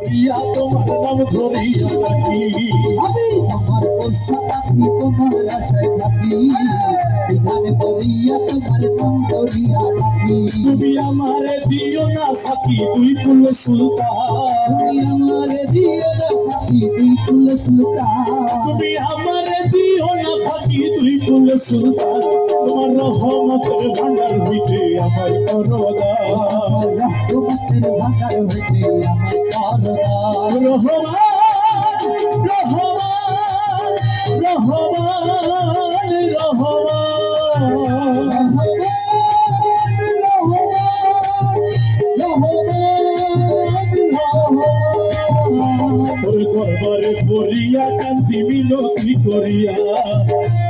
করিয়া তোমার নাম ধরিয়া রাখি আমি তোমার পোষা পাখি তোমার আশায় থাকি। এখানে বলিয়া তোমার নাম করিয়া রাখি তুমি আমারে দিও না সাকি দুই ফুল সুলতান। তুমি আমার দিও না পাখি তুই ফুল সুলতান। তুমি আমারে দিও না ফাঁকি দুই ফুল সুলতান। তোমার রহমতের ভান্ডার হইতে আমায় করদা রহমতের ভান্ডার হইতে আমার করদা রহমান রহমান। ওরে গর্বরে পড়িয়া কান্তি মিনতি করিয়া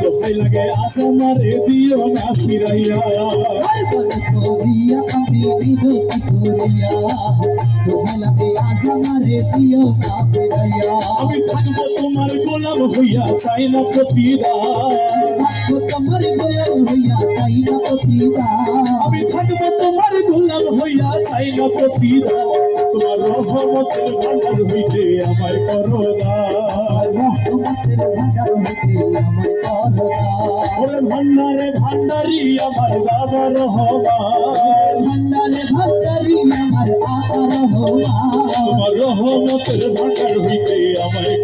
তোকে লাগে আসামারে দিও না ফিরাইয়া আমি থাকব তোমার গোলাম হইয়া চাই না প্রতিদান। আমি থাকব তোমার গোলাম হইয়া চাই না প্রতিদান। তোমার রহমতের ভান্ডার ওরে ভান্ডারে ভান্ডারি আমার বাবার রহমান তোমার রহমতের ভান্ডার হইতে আমায়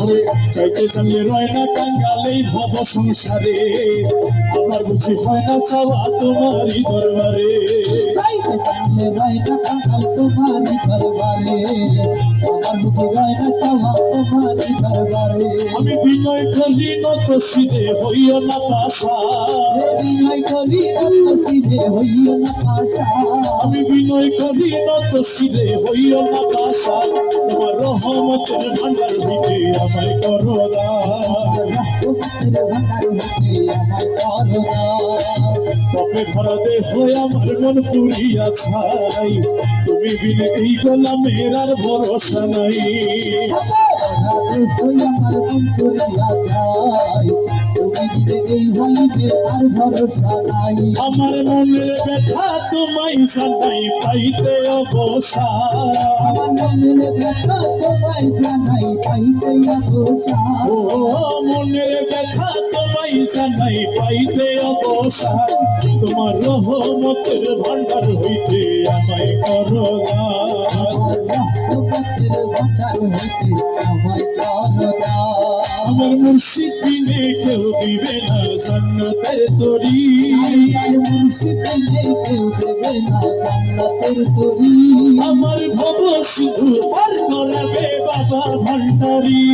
ওরে চাইতে চাইলে রয় না কাঙ্গালেই ভব সংসারে। আমার বুঝি হয় না চাওয়া তোমারই দরবারে। আমি বিনয় করি নত শিরে হইও না পাশা। আমি বিনয় করি নত শিরে হইও না পাশা তোমার রহমতের ভান্ডার হইতে আমায় করদা তবে ভরা দেহ আমার মন পুরিয়া ছাই। তুমি বিনে এই নাই আর ভরসা নাই। আমার মনের ব্যথা তোমায় জানাই পাইতে অবসান আমার মনের ব্যথা তোমায় জানাই পাইতে অবসা ও মনের ব্যথা তোমায় জানাই পাইতে অবসান তোমার রহমতের ভান্ডার হইতে আমায় আমার মুর্শিদ বিনে কেউ দিবে না জান্নাতের তরি। আমার মুর্শিদ কিনে কেউ দিবে না জান্নাতের তরি আমার ভব শুধু পার করাবে বাবা ভান্ডারি।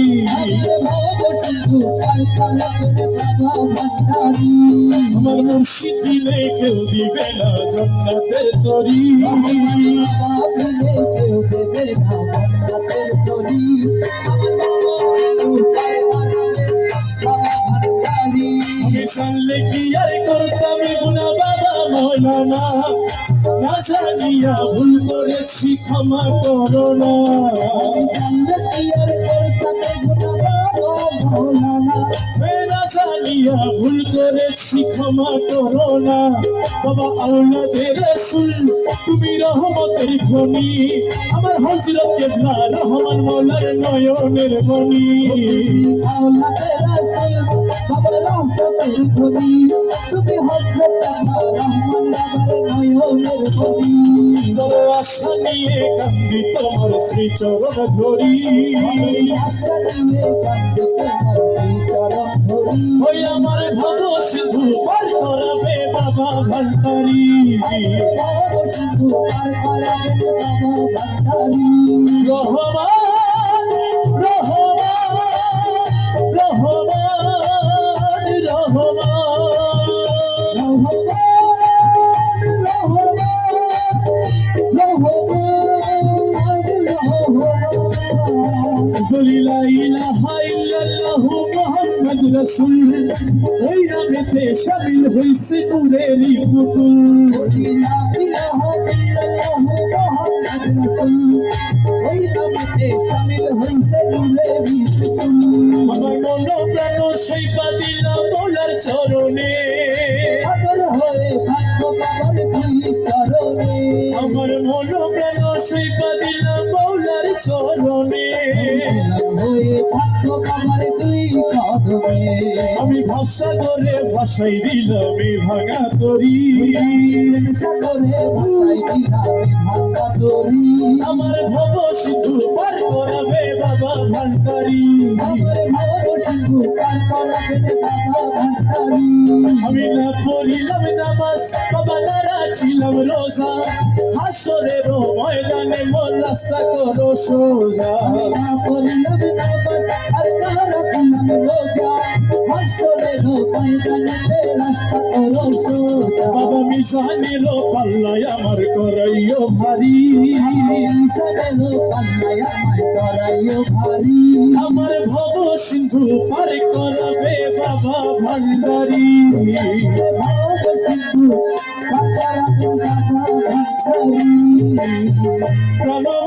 আমার মুর্শিদ বিনে কেউ দিবে না জান্নাতের তরি। আমি ক্ষমা করো না। জানিয়া ভুল করেছি, ক্ষমা করো না। বাবা আউলাদের রসুল, তুমি রহমতের খনি আমার হজরত কেবলা রহমান মৌলার নয়নের মনি তুমি হজরত রহমান তোমার শ্রীচরণ ধরি ওই আমার ভব শুধু বলি লা ইলাহা ইল্লাল্লাহু শামিল আমার মন প্রাণ সেই পাদিলা মোলার আমার চরণে। দুই কদমে আমি ভাষা করে ভাষাই দিলাম ভাঙা তরি দিলাম ভাঙা দড়ি। আমার ভব সিন্ধু নারা ছিলাম রোজা হাসরের ময়দানে মোর রাস্তা করো সোজা। পড়িলাম নামাজ না রাখলাম রোজা হাসরের ময়দানেতে রাস্তা করো সোজা বাবা মিশানের পাল্লায় আমার করাইও ভারী। আমার ভব সিন্ধু পার করবে বাবা ভান্ডারি। সিন্ধু পার